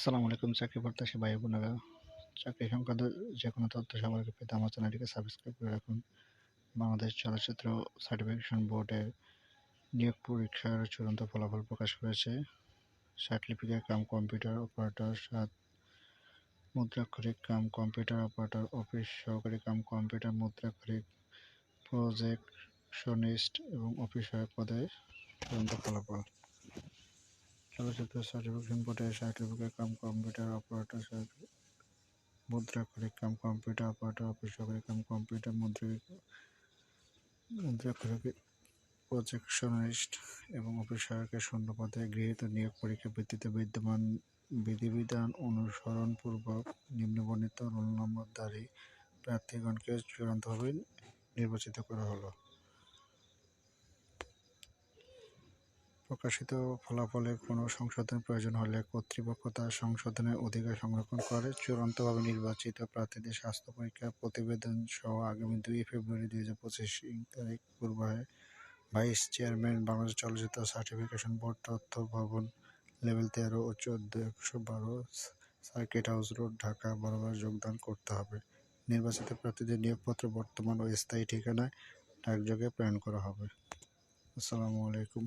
আসসালামু আলাইকুম, চাকরি প্রত্যাশী ভাই বোনেরা। চাকরি সংক্রান্ত যে কোনো তথ্য সবার পেতে আমার চ্যানেলটিকে সাবস্ক্রাইব করে রাখুন। বাংলাদেশ চলচ্চিত্র সার্টিফিকেশন বোর্ডের নিয়োগ পরীক্ষার চূড়ান্ত ফলাফল প্রকাশ করেছে। সার্টিফিকেট, কাম কম্পিউটার অপারেটর সাত মুদ্রাক্ষরিক, কাম কম্পিউটার অপারেটর অফিস সহকারী, কাম কম্পিউটার মুদ্রাক্ষরিক প্রজেকশনিস্ট এবং অফিস সহায়ক পদে চূড়ান্ত ফলাফল। চলচ্চিত্র সার্টিফিকেশন বোর্ডের সার্টিফিকেট, কাম কম্পিউটার অপারেটর মুদ্রাক্ষরিক কাম কম্পিউটার অপারেটর অফিস সহকারী কাম কম্পিউটার, মুদ্রিক, মুদ্রাক্ষরিক প্রজেকশনিস্ট এবং অফিস সহায়কের শূন্য পদে গৃহীত নিয়োগ পরীক্ষার ভিত্তিতে বিদ্যমান বিধিবিধান অনুসরণপূর্বক নিম্নবর্ণিত রোল নম্বরধারী প্রার্থীগণকে চূড়ান্তভাবে নির্বাচিত করা হলো। প্রকাশিত ফলাফলের কোনো সংশোধনের প্রয়োজন হলে কর্তৃপক্ষ তার সংশোধনের অধিকার সংরক্ষণ করে। চূড়ান্তভাবে নির্বাচিত প্রার্থীদের স্বাস্থ্য পরীক্ষা প্রতিবেদন সহ আগামী দুই ফেব্রুয়ারি দুই হাজার পঁচিশ তারিখ পূর্বাহে ভাইস চেয়ারম্যান বাংলাদেশ চলচ্চিত্র সার্টিফিকেশন বোর্ড তথ্য ভবন লেভেল তেরো ও চোদ্দ একশো বারো সার্কিট হাউস রোড, ঢাকা বরাবর যোগদান করতে হবে। নির্বাচিত প্রার্থীদের নিয়োগপত্র বর্তমান ও স্থায়ী ঠিকানায় ডাকযোগে প্রেরণ করা হবে। আসসালামু আলাইকুম।